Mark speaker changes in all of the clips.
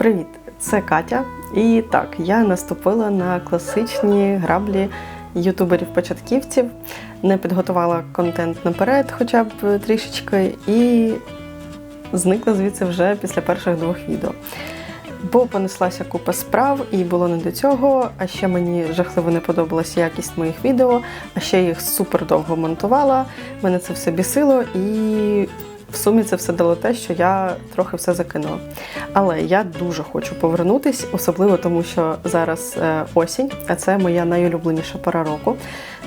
Speaker 1: Привіт, це Катя. І так, я наступила на класичні граблі ютуберів-початківців, не підготувала контент наперед, хоча б трішечки, і зникла звідси вже після перших двох відео. Бо понеслася купа справ і було не до цього. А ще мені жахливо не подобалася якість моїх відео, а ще їх супер довго монтувала. Мене це все бісило, і в сумі це все дало те, що я трохи все закинула. Але я дуже хочу повернутись, особливо тому, що зараз е, осінь, а це моя найулюбленіша пора року.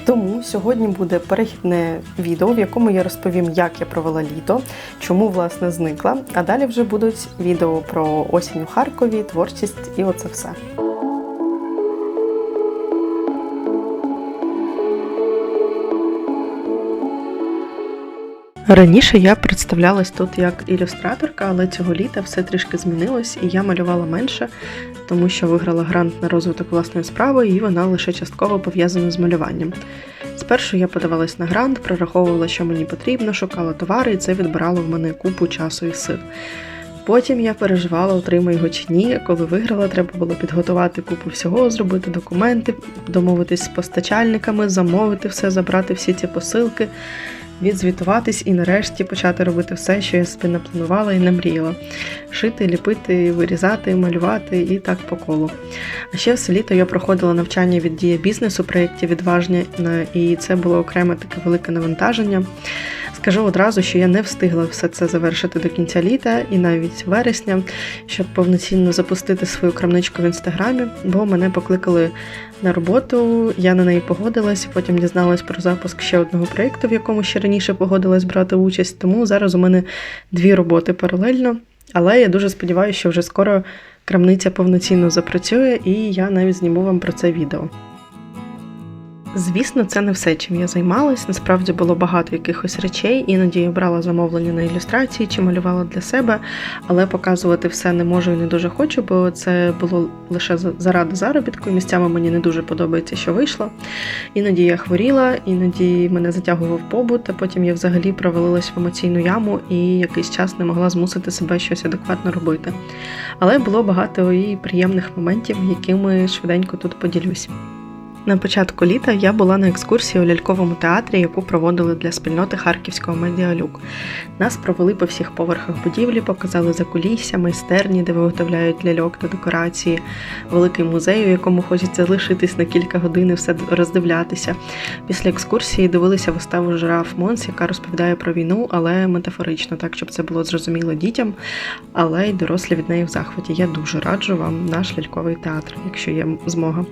Speaker 1: Тому сьогодні буде перехідне відео, в якому я розповім, як я провела літо, чому власне зникла. А далі вже будуть відео про осінь у Харкові, творчість і оце все. Раніше я представлялась тут як ілюстраторка, але цього літа все трішки змінилось, і я малювала менше, тому що виграла грант на розвиток власної справи, і вона лише частково пов'язана з малюванням. Спершу я подавалась на грант, прораховувала, що мені потрібно, шукала товари, і це відбирало в мене купу часу і сил. Потім я переживала, отримаю його чи ні. Коли виграла, треба було підготувати купу всього, зробити документи, домовитись з постачальниками, замовити все, забрати всі ці посилки, відзвітуватись і нарешті почати робити все, що я собі напланувала і не мріяла. Шити, ліпити, вирізати, малювати і так по колу. А ще все літо я проходила навчання від дія бізнесу проєкті відважня, і це було окреме таке велике навантаження. Скажу одразу, що я не встигла все це завершити до кінця літа і навіть вересня, щоб повноцінно запустити свою крамничку в інстаграмі, бо мене покликали на роботу. Я на неї погодилась, потім дізналась про запуск ще одного проєкту, в якому ще раніше погодилась брати участь. Тому зараз у мене дві роботи паралельно. Але я дуже сподіваюся, що вже скоро крамниця повноцінно запрацює, і я навіть зніму вам про це відео. Звісно, це не все, чим я займалась. Насправді було багато якихось речей. Іноді я брала замовлення на ілюстрації чи малювала для себе, але показувати все не можу і не дуже хочу, бо це було лише заради заробітку. і Місцями мені не дуже подобається, що вийшло. Іноді я хворіла, іноді мене затягував побут, а потім я взагалі провалилась в емоційну яму і якийсь час не могла змусити себе щось адекватно робити. Але було багато і приємних моментів, якими швиденько тут поділюсь. На початку літа я була на екскурсії у ляльковому театрі, яку проводили для спільноти Харківського медіалюк. Нас провели по всіх поверхах будівлі, показали закулісся, майстерні, де виготовляють ляльок та декорації, великий музей, у якому хочеться лишитись на кілька годин і все роздивлятися. Після екскурсії дивилися виставу Жираф Монс, яка розповідає про війну, але метафорично, так щоб це було зрозуміло дітям, але й дорослі від неї в захваті. Я дуже раджу вам наш ляльковий театр, якщо є змога.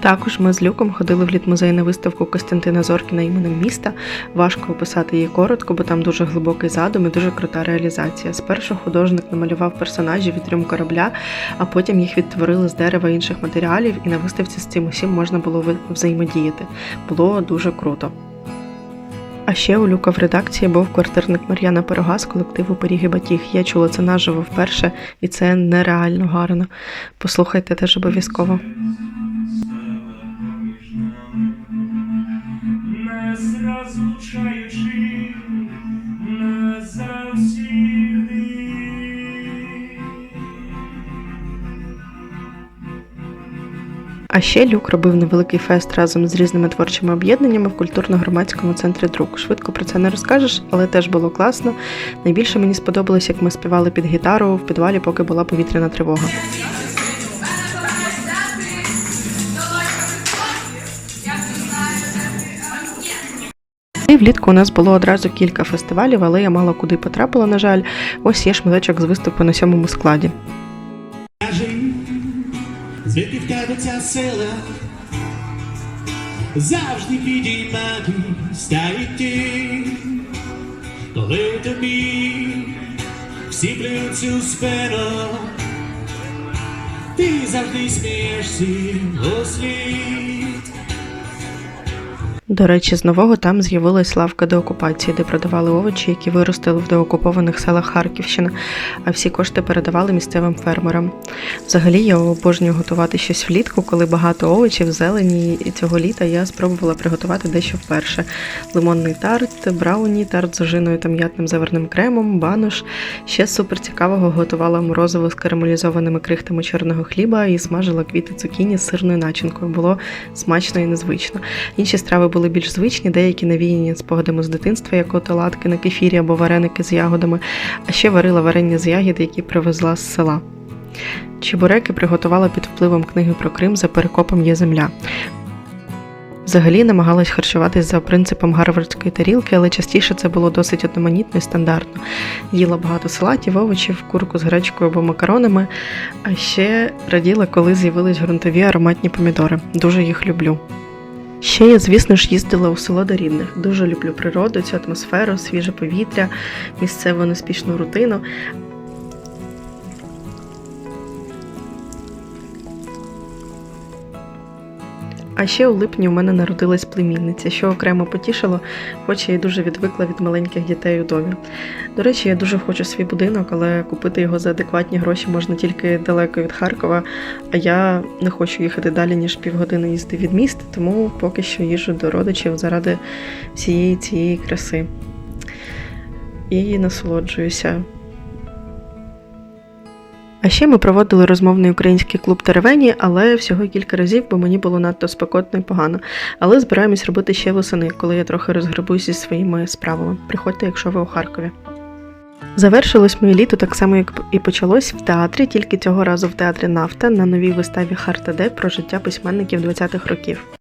Speaker 1: Також ми з Люком ходили в літмузей на виставку Костянтина Зоркіна іменем міста. Важко описати її коротко, бо там дуже глибокий задум і дуже крута реалізація. Спершу художник намалював персонажів від трьом корабля, а потім їх відтворили з дерева інших матеріалів, і на виставці з цим усім можна було взаємодіяти. Було дуже круто. А ще у Люка в редакції був квартирник Мар'яна Пирога з колективу Пиріги Батіг. Я чула це наживо вперше, і це нереально гарно. Послухайте теж обов'язково. А ще Люк робив невеликий фест разом з різними творчими об'єднаннями в культурно-громадському центрі друк. Швидко про це не розкажеш, але теж було класно. Найбільше мені сподобалось, як ми співали під гітару в підвалі, поки була повітряна тривога. І влітку у нас було одразу кілька фестивалів, але я мало куди потрапила, на жаль. Ось є шматочок з виступу на сьомому складі.
Speaker 2: Сила завжди підіймати йти, коли тобі всі плюються у спину, ти завжди смієшся у слід.
Speaker 1: До речі, з нового там з'явилась лавка деокупації, де продавали овочі, які виростили в деокупованих селах Харківщини, а всі кошти передавали місцевим фермерам. Взагалі я обожнюю готувати щось влітку, коли багато овочів, зелені, і цього літа я спробувала приготувати дещо вперше: лимонний тарт, брауні, тарт з ожиною та м'ятним заверним кремом, банош. Ще супер цікавого готувала морозиво з карамелізованими крихтами чорного хліба і смажила квіти цукіні з сирною начинкою. Було смачно і незвично. Інші страви були більш звичні, деякі навіяні спогадами з дитинства, як от оладки на кефірі або вареники з ягодами, а ще варила варення з ягід, які привезла з села. Чебуреки приготувала під впливом книги про Крим за перекопом є земля. Взагалі намагалась харчуватись за принципом гарвардської тарілки, але частіше це було досить одноманітно і стандартно. Їла багато салатів, овочів, курку з гречкою або макаронами, а ще раділа, коли з'явились ґрунтові ароматні помідори. Дуже їх люблю. Ще я, звісно ж, їздила у село до рідних. Дуже люблю природу, цю атмосферу, свіже повітря, місцеву неспішну рутину. А ще у липні у мене народилась племінниця, що окремо потішило, хоч я й дуже відвикла від маленьких дітей у домі. До речі, я дуже хочу свій будинок, але купити його за адекватні гроші можна тільки далеко від Харкова. А я не хочу їхати далі, ніж півгодини їзди від міста, тому поки що їжджу до родичів заради всієї цієї краси. І насолоджуюся. А ще ми проводили розмовний український клуб Теревені, але всього кілька разів, бо мені було надто спекотно і погано. Але збираємось робити ще восени, коли я трохи розгребусь зі своїми справами. Приходьте, якщо ви у Харкові. Завершилось моє літо так само, як і почалось в театрі, тільки цього разу в театрі Нафта на новій виставі Харта Де про життя письменників 20-х років.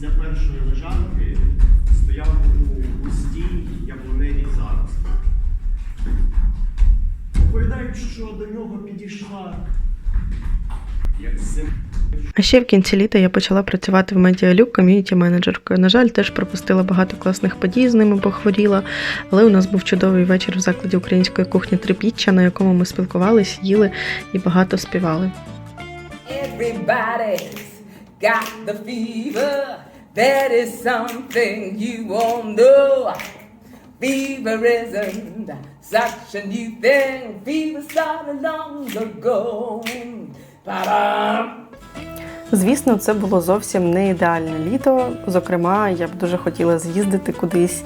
Speaker 3: Після першої лежанки стояв у густій яблуневій зарості. Оповідають, що до нього підійшла як зим.
Speaker 1: А ще в кінці літа я почала працювати в Медіалюк ком'юніті менеджеркою. На жаль, теж пропустила багато класних подій, з ними похворіла. Але у нас був чудовий вечір в закладі української кухні Трипіччя, на якому ми спілкувались, їли і багато співали.
Speaker 4: Everybody's got the fever. That is something you all know. Fever isn't such a new thing. Fever started long ago. Ba-dum.
Speaker 1: Звісно, це було зовсім не ідеальне літо. Зокрема, я б дуже хотіла з'їздити кудись е,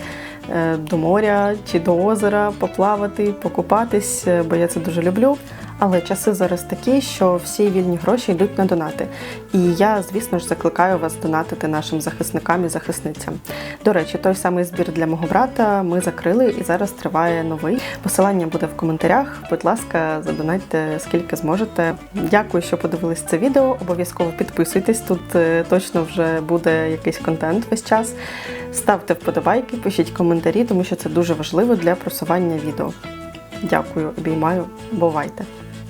Speaker 1: до моря чи до озера, поплавати, покупатись, е, бо я це дуже люблю. Але часи зараз такі, що всі вільні гроші йдуть на донати. І я, звісно ж, закликаю вас донатити нашим захисникам і захисницям. До речі, той самий збір для мого брата ми закрили і зараз триває новий. Посилання буде в коментарях. Будь ласка, задонатьте скільки зможете. Дякую, що подивились це відео. Обов'язково підписуйтесь. Тут е, точно вже буде якийсь контент весь час. Ставте вподобайки, пишіть коментарі, тому що це дуже важливо для просування відео. Дякую, обіймаю, бувайте!